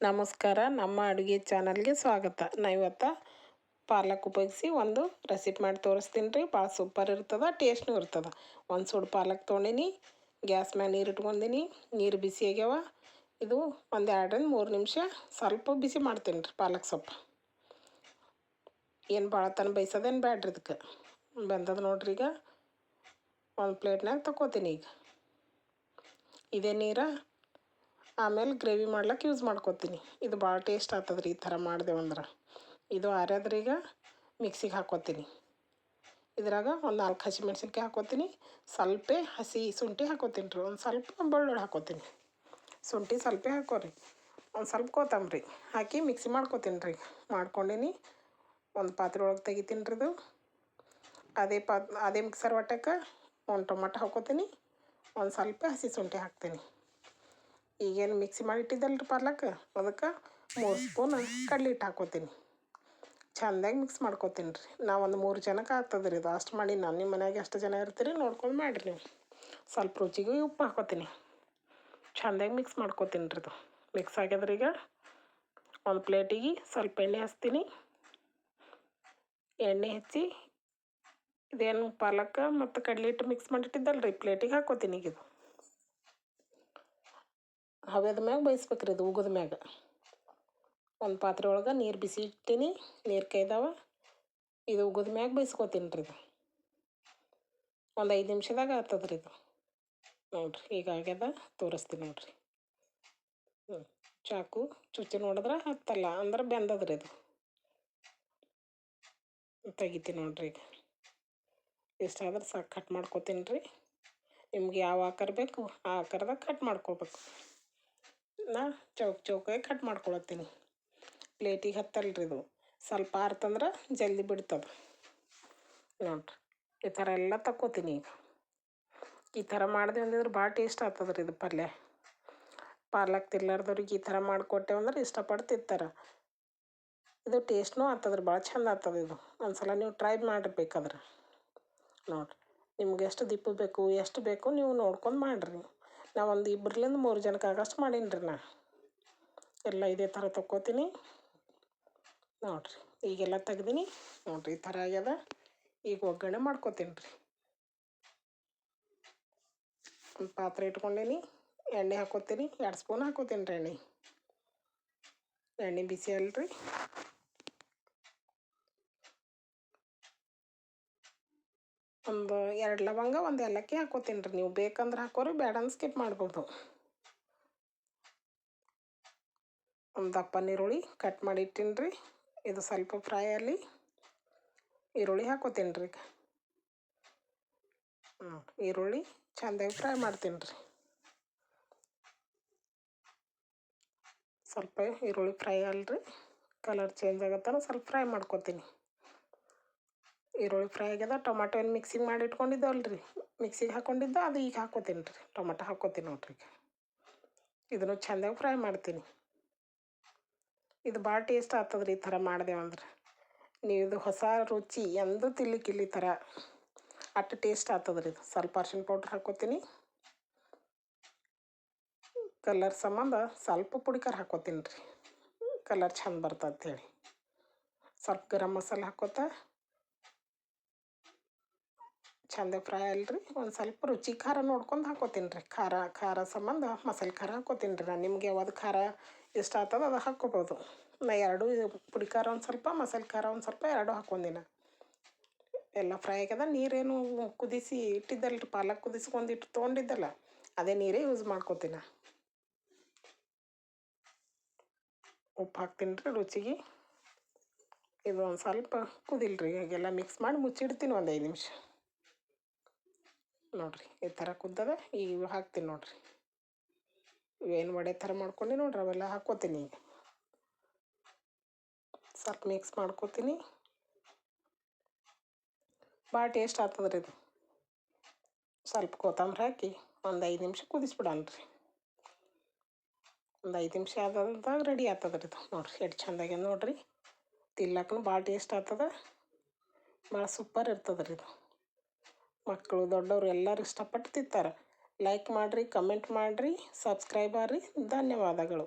ನಮಸ್ಕಾರ, ನಮ್ಮ ಅಡುಗೆ ಚಾನಲ್ಗೆ ಸ್ವಾಗತ. ನಾ ಇವತ್ತು ಪಾಲಕ್ ಉಪಯೋಗಿಸಿ ಒಂದು ರೆಸಿಪಿ ಮಾಡಿ ತೋರಿಸ್ತೀನಿ ರೀ. ಭಾಳ ಸೂಪರ್ ಇರ್ತದೆ, ಟೇಸ್ಟ್ನೂ ಇರ್ತದೆ. ಒಂದು ಸೂಡು ಪಾಲಕ್ ತೊಗೊಂಡಿನಿ, ಗ್ಯಾಸ್ ಮೇಲೆ ನೀರು ಇಟ್ಕೊಂಡಿನಿ ನೀರು ಬಿಸಿ ಆಗ್ಯಾವ. ಇದು ಒಂದು ಎರಡರಿಂದ ಮೂರು ನಿಮಿಷ ಸ್ವಲ್ಪ ಬಿಸಿ ಮಾಡ್ತೀನಿ ರೀ ಪಾಲಕ್ ಸೊಪ್ಪು. ಏನು ಭಾಳ ತನ ಬೇಯಿಸೋದೇನು ಬೇಡ್ರಿ ಇದಕ್ಕೆ ಬೆಂದದ ನೋಡ್ರಿ ಈಗ. ಒಂದು ಪ್ಲೇಟ್ನಾಗ ತಗೋತೀನಿ ಈಗ. ಇದೇ ನೀರ ಆಮೇಲೆ ಗ್ರೇವಿ ಮಾಡ್ಲಿಕ್ಕೆ ಯೂಸ್ ಮಾಡ್ಕೊತೀನಿ. ಇದು ಭಾಳ ಟೇಸ್ಟ್ ಆಗ್ತದ್ರಿ ಈ ಥರ ಮಾಡ್ದೇವಂದ್ರೆ ಇದು ಆರ್ಯದ್ರೆ ಈಗ ಮಿಕ್ಸಿಗೆ ಹಾಕ್ಕೊತೀನಿ ಇದ್ರಾಗ ಒಂದು ನಾಲ್ಕು ಹಸಿ ಮೆಣಸಿನ್ಕಾಯಿ ಹಾಕ್ಕೊತೀನಿ ಸ್ವಲ್ಪ ಹಸಿ ಶುಂಠಿ ಹಾಕ್ಕೊತೀನಿ ರೀ ಒಂದು ಸ್ವಲ್ಪ ಬೆಳ್ಳುಳ್ಳಿ ಹಾಕ್ಕೊತೀನಿ ಶುಂಠಿ ಸ್ವಲ್ಪ ಹಾಕೋರಿ. ಒಂದು ಸ್ವಲ್ಪ ಕೊತ್ತಂಬರಿ ಹಾಕಿ ಮಿಕ್ಸಿ ಮಾಡ್ಕೊತೀನಿ ರೀ ಮಾಡ್ಕೊಂಡೀನಿ. ಒಂದು ಪಾತ್ರೆ ಒಳಗೆ ತೆಗಿತೀನಿ ರೀ ಇದು. ಅದೇ ಪಾತ್, ಅದೇ ಮಿಕ್ಸರ್ ಒಟ್ಟಕ್ಕೆ ಒಂದು ಟೊಮಟೊ ಹಾಕ್ಕೊತೀನಿ ಒಂದು ಸ್ವಲ್ಪ ಹಸಿ ಶುಂಠಿ ಹಾಕ್ತೀನಿ. ಈಗೇನು ಮಿಕ್ಸಿ ಮಾಡಿ ಇಟ್ಟಿದ್ದಲ್ಲ ರೀ ಪಾಲಕ್ ಅದಕ್ಕೆ ಮೂರು ಸ್ಪೂನ್ ಕಡ್ಲೆ ಹಿಟ್ಟು ಹಾಕೋತೀನಿ. ಚೆಂದಾಗಿ ಮಿಕ್ಸ್ ಮಾಡ್ಕೊತೀನಿ ರೀ ನಾವು ಒಂದು ಮೂರು ಜನಕ್ಕೆ ಆಗ್ತದೆ ರೀ ಇದು ಅಷ್ಟು ಮಾಡಿ ನಾನು ನಿಮ್ಮ ಮನೆಯಾಗೆ ಎಷ್ಟು ಜನ ಇರ್ತೀರಿ ನೋಡ್ಕೊಂಡು ಮಾಡಿರಿ ನೀವು. ಸ್ವಲ್ಪ ರುಚಿಗೆ ಉಪ್ಪು ಹಾಕೋತೀನಿ. ಚೆಂದಾಗಿ ಮಿಕ್ಸ್ ಮಾಡ್ಕೊತೀನಿ ರೀ ಇದು. ಮಿಕ್ಸ್ ಆಗ್ಯದ್ರಿ ಈಗ ಒಂದು ಪ್ಲೇಟಿಗೆ ಸ್ವಲ್ಪ ಎಣ್ಣೆ ಹಚ್ತೀನಿ. ಎಣ್ಣೆ ಹಚ್ಚಿ ಇದೇನು ಪಾಲಕ್ ಮತ್ತು ಕಡಲೆ ಹಿಟ್ಟು ಮಿಕ್ಸ್ ಮಾಡಿಟ್ಟಿದ್ದಲ್ಲ ರೀ ಪ್ಲೇಟಿಗೆ ಹಾಕೋತೀನಿ ಈಗ ಇದು. ಹವೆದ ಮ್ಯಾಗ ಬೇಯಿಸ್ಬೇಕ್ರಿ ಇದು ಉಗದ ಮ್ಯಾಗ. ಒಂದು ಪಾತ್ರೆ ಒಳಗೆ ನೀರು ಬಿಸಿ ಇಟ್ಟೀನಿ, ನೀರು ಕೈದಾವ, ಇದು ಉಗದ ಮ್ಯಾಗ ಬೇಯಿಸ್ಕೊತೀನಿ ರೀ ಇದು. ಒಂದು ಐದು ನಿಮಿಷದಾಗ ಆಗ್ತದೆ ರೀ ಇದು. ನೋಡಿರಿ, ಈಗ ಆಗ್ಯದ, ತೋರಿಸ್ತೀನಿ ನೋಡಿರಿ. ಹ್ಞೂ ಚಾಕು ಚುಚ್ಚಿ ನೋಡಿದ್ರೆ ಹತ್ತಲ್ಲ, ಅಂದ್ರೆ ಬೆಂದದ್ರಿ ಇದು. ತೆಗಿತೀನಿ ನೋಡಿರಿ ಈಗ. ಇಷ್ಟಾದ್ರೆ ಸಾಕು ಕಟ್ ಮಾಡ್ಕೊತೀನಿ ರೀ ನಿಮ್ಗೆ ಯಾವ ಆಕಾರ ಬೇಕು, ಆ ಆಕಾರದಾಗ ಕಟ್ ಮಾಡ್ಕೋಬೇಕು. ನಾ ಚೌಕ್ ಚೌಕಾಗಿ ಕಟ್ ಮಾಡ್ಕೊಳತ್ತೀನಿ. ಪ್ಲೇಟಿಗೆ ಹತ್ತಲ್ಲ ರೀ ಇದು. ಸ್ವಲ್ಪ ಆರ್ತಂದ್ರೆ ಜಲ್ದಿ ಬಿಡ್ತದೆ. ನೋಡ್ರಿ. ಈ ಥರ ಎಲ್ಲ ತಕ್ಕೋತೀನಿ ಈಗ. ಈ ಥರ ಮಾಡಿದೆ ಅಂದಿದ್ರೆ ಭಾಳ ಟೇಸ್ಟ್ ಆಗ್ತದ ರೀ ಇದು ಪಲ್ಯ. ಪಾಲಕ್ ತಿರ್ಲಾರ್ದವ್ರಿಗೆ ಈ ಥರ ಮಾಡಿಕೊಟ್ಟೆವು ಅಂದ್ರೆ ಇಷ್ಟಪಟ್ಟು ತಿಂತಾರೆ ಇದು ಟೇಸ್ಟ್ನೂ ಆಗ್ತದೆ ರೀ ಭಾಳ ಚಂದ ಆಗ್ತದೆ ಇದು. ಒಂದು ಸಲ ನೀವು ಟ್ರೈ ಮಾಡಿರ್ಬೇಕಾದ್ರೆ ನೋಡಿರಿ. ನಿಮ್ಗೆ ಎಷ್ಟು ದಿಪ್ಪು ಬೇಕು, ಎಷ್ಟು ಬೇಕು ನೀವು ನೋಡ್ಕೊಂಡು ಮಾಡಿರಿ. ನಾ ಒಂದು ಇಬ್ಬರಿಂದ ಮೂರು ಜನಕ್ಕೆ ಆಗಷ್ಟು ಮಾಡೀನಿ ರೀ ನಾ. ಎಲ್ಲ ಇದೇ ಥರ ತಕ್ಕೋತೀನಿ. ನೋಡಿರಿ, ಈಗೆಲ್ಲ ತೆಗ್ದೀನಿ. ನೋಡಿರಿ, ಈ ಥರ ಆಗ್ಯದ. ಈಗ ಒಗ್ಗರಣೆ ಮಾಡ್ಕೋತೀನಿ ರೀ ಒಂದು ಪಾತ್ರೆ ಇಟ್ಕೊಂಡೀನಿ, ಎಣ್ಣೆ ಹಾಕೋತೀನಿ. ಎರಡು ಸ್ಪೂನ್ ಹಾಕೋತೀನಿ ರೀ ಎಣ್ಣೆ. ಎಣ್ಣೆ ಬಿಸಿ ಅಲ್ರಿ. ಒಂದು ಎರಡು ಲವಂಗ, ಒಂದು ಏಲಕ್ಕಿ ಹಾಕ್ಕೋತೀನಿ ರೀ. ನೀವು ಬೇಕಂದ್ರೆ ಹಾಕೋರಿ ಬೇಡಂದು ಸ್ಕಿಪ್ ಮಾಡ್ಬೋದು. ಒಂದು ದಪ್ಪ ಈರುಳ್ಳಿ ಕಟ್ ಮಾಡಿ ಇಟ್ಟೀನಿ ರೀ. ಇದು ಸ್ವಲ್ಪ ಫ್ರೈ ಅಲ್ಲಿ ಈರುಳ್ಳಿ ಹಾಕೋತೀನಿ ರೀ. ಹ್ಞೂ ಈರುಳ್ಳಿ ಚೆಂದಾಗಿ ಫ್ರೈ ಮಾಡ್ತೀನಿ ರೀ. ಸ್ವಲ್ಪ ಈರುಳ್ಳಿ ಫ್ರೈ ಅಲ್ರಿ. ಕಲರ್ ಚೇಂಜ್ ಆಗತ್ತಾನ ಸ್ವಲ್ಪ ಫ್ರೈ ಮಾಡ್ಕೊತೀನಿ. ಈರುಳ್ಳಿ ಫ್ರೈ ಆಗ್ಯದ, ಟೊಮಾಟೊ ಏನು ಮಿಕ್ಸಿಂಗ್ ಮಾಡಿ ಇಟ್ಕೊಂಡಿದ್ದವಲ್ಲ ಮಿಕ್ಸಿಗೆ ಹಾಕ್ಕೊಂಡಿದ್ದ ಅದು ಈಗ ಹಾಕೋತೀನಿ ರೀ ಟೊಮಾಟೊ ಹಾಕ್ಕೋತೀನಿ ನೋಡ್ರಿ ಇದನ್ನು ಚೆಂದಾಗಿ ಫ್ರೈ ಮಾಡ್ತೀನಿ. ಇದು ಭಾಳ ಟೇಸ್ಟ್ ಆಗ್ತದ್ರಿ ಈ ಥರ ಮಾಡಿದೆವಂದ್ರೆ ನೀವು ಇದು ಹೊಸ ರುಚಿ ಎಂದೂ ತಿನ್ಲಿಕ್ಕಿಲ್ಲ ಈ ಥರ. ಅಷ್ಟು ಟೇಸ್ಟ್ ಆಗ್ತದ್ರಿ ಇದು. ಸ್ವಲ್ಪ ಅರ್ಶಿನ ಪೌಡ್ರ್ ಹಾಕೋತೀನಿ. ಕಲರ್ ಸಂಬಂಧ ಸ್ವಲ್ಪ ಪುಡಿ ಖಾರ ಹಾಕ್ಕೋತೀನಿ ರೀ ಕಲರ್ ಚಂದ ಹೇಳಿ. ಸ್ವಲ್ಪ ಗರಂ ಮಸಾಲೆ ಹಾಕ್ಕೋತ ಚಂದ ಫ್ರೈ ಅಲ್ರಿ. ಒಂದು ಸ್ವಲ್ಪ ರುಚಿ ಖಾರ ನೋಡ್ಕೊಂಡು ಹಾಕೋತೀನಿ ರೀ ಖಾರ ಖಾರ ಸಂಬಂಧ ಮಸಾಲೆ ಖಾರ ಹಾಕೋತೀನಿ ರೀ ನಾನು. ನಿಮ್ಗೆ ಯಾವ್ದು ಖಾರ ಇಷ್ಟ ಆಗ್ತದೆ ಅದು ಹಾಕ್ಕೋಬೋದು. ನಾ ಎರಡು ಪುಡಿ ಖಾರ ಒಂದು ಸ್ವಲ್ಪ, ಮಸಾಲೆ ಖಾರ ಒಂದು ಸ್ವಲ್ಪ ಎರಡು ಹಾಕೊಂಡಿನ ಎಲ್ಲ ಫ್ರೈ ಆಗ್ಯದ. ನೀರೇನು ಕುದಿಸಿ ಇಟ್ಟಿದ್ದಲ್ಲ ರೀ ಪಾಲಕ್ ಕುದಿಸ್ಕೊಂಡಿಟ್ಟು ತೊಗೊಂಡಿದ್ದಲ್ಲ ಅದೇ ನೀರೇ ಯೂಸ್ ಮಾಡ್ಕೋತೀನಿ. ಉಪ್ಪು ಹಾಕ್ತೀನಿ ರೀ ರುಚಿಗೆ. ಇದು ಒಂದು ಸ್ವಲ್ಪ ಕುದಿಲ್ರಿ. ಈಗೆಲ್ಲ ಮಿಕ್ಸ್ ಮಾಡಿ ಮುಚ್ಚಿಡ್ತೀನಿ ಒಂದು ಐದು ನಿಮಿಷ. ನೋಡಿರಿ, ಈ ಥರ ಕುದ್ದದ ಈಗ ಹಾಕ್ತೀನಿ ನೋಡಿರಿ. ಏನು ವಡೆ ಥರ ಮಾಡ್ಕೊಂಡು ನೋಡ್ರಿ, ಅವೆಲ್ಲ ಹಾಕ್ಕೋತೀನಿ ಈಗ. ಸ್ವಲ್ಪ ಮಿಕ್ಸ್ ಮಾಡ್ಕೋತೀನಿ. ಭಾಳ ಟೇಸ್ಟ್ ಆಗ್ತದ್ರಿ ಇದು. ಸ್ವಲ್ಪ ಕೊತ್ತಂಬರಿ ಹಾಕಿ ಒಂದು ಐದು ನಿಮಿಷ ಕುದಿಸ್ಬಿಡೋಣ ರೀ ಒಂದು ಐದು ನಿಮಿಷ ಆದಾಗ ರೆಡಿ ಆಗ್ತದೆ ರೀ ಇದು. ನೋಡಿರಿ ಎಷ್ಟು ಚೆಂದಾಗ್ಯ ನೋಡಿರಿ. ತಿಲ್ಲಕ್ಕೂ ಭಾಳ ಟೇಸ್ಟ್ ಆಗ್ತದೆ. ಭಾಳ ಸೂಪರ್ ಇರ್ತದೆ ರೀ ಇದು. ಮಕ್ಕಳು ದೊಡ್ಡವರು ಎಲ್ಲರೂ ಇಷ್ಟಪಟ್ಟು ತಿಂತಾರೆ. ಲೈಕ್ ಮಾಡಿರಿ ಕಮೆಂಟ್ ಮಾಡಿರಿ ಸಬ್ಸ್ಕ್ರೈಬ್ ಆಗ್ರಿ ಧನ್ಯವಾದಗಳು.